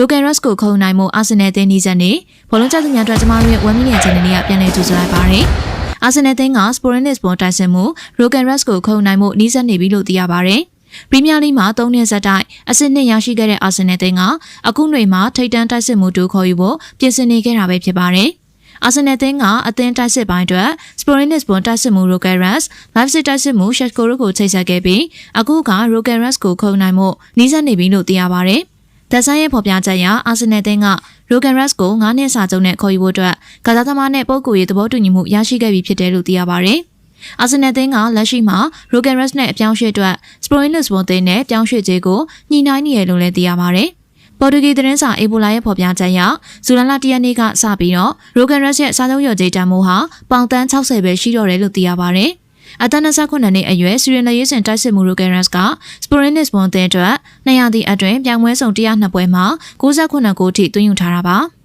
Rogan Rush ကိုခုံနိုင်မှုအာဆင်နယ်အသင်းနီးစပ်နေဘောလုံးကျသူများအတွက်ကျမတို့ရဲ့1 million channel လေးကပြန်လည်ကြိုဆိုလိုက်ပါတယ်။အာဆင်နယ်အသင်းက Sporting Lisbon တိုက်စစ်မှု Rogan Rush ကိုခုံနိုင်မှုနီးစပ်နေပြီလို့သိရပါတယ်။ပရီးမီးယားလိမှာ၃နှစ်ဆက်တိုက်အဆင့်နှစ်ရရှိခဲ့တဲ့အာဆင်နယ်အသင်းကအခုຫນွေမှာထိပ်တန်းတိုက်စစ်မှုတူခေါ်ယူဖို့ပြင်ဆင်နေခဲ့တာပဲဖြစ်ပါတယ်။အာဆင်နယ်အသင်းကအသင်းတိုက်စစ်ပိုင်းအတွက် Sporting Lisbon တိုက်စစ်မှု Rogan Rush, Leipzig တိုက်စစ်မှု Schalke တို့ကိုချိတ်ဆက်ခဲ့ပြီးအခုက Rogan Rush ကိုခုံနိုင်မှုနီးစပ်နေပြီလို့သိရပါတယ်။ သက်ဆိုင်ရဲ့ဖော်ပြချက်အရအာဆင်နယ်အသင်းက Rogan Rush ကို9နှစ်စာချုပ်နဲ့ခေါ်ယူဖို့အတွက်ကစားသမားနဲ့ပုံကိုယ်ရေးသဘောတူညီမှုရရှိခဲ့ပြီဖြစ်တယ်လို့သိရပါတယ်။အာဆင်နယ်အသင်းကလက်ရှိမှာ Rogan Rush နဲ့အပြောင်းရွှေ့အတွက် Sporting Lisbon အသင်းနဲ့ပြောင်းရွှေ့ခြင်းကိုညှိနှိုင်းနေရလို့လည်းသိရပါတယ်။ပေါ်တူဂီသတင်းစာအေဘိုလာရဲ့ဖော်ပြချက်အရဇူလိုင်လ၁ရက်နေ့ကစပြီးတော့ Rogan Rush ရဲ့စာချုပ်ရော်ကြေးတန်မိုးဟာပေါင်တန်း60ပဲရှိတော့တယ်လို့သိရပါတယ်။ အသက်29နှစ်အရွယ်စီရင်လရေးစင်တိုက်စစ်မှု Rogan Rush က Sporting Lisbon အသင်းအတွက်200တီအတွင်းပြိုင်ပွဲစုံ102ပွဲမှာ69ဂိုးထိသွင်းယူထားတာပါ။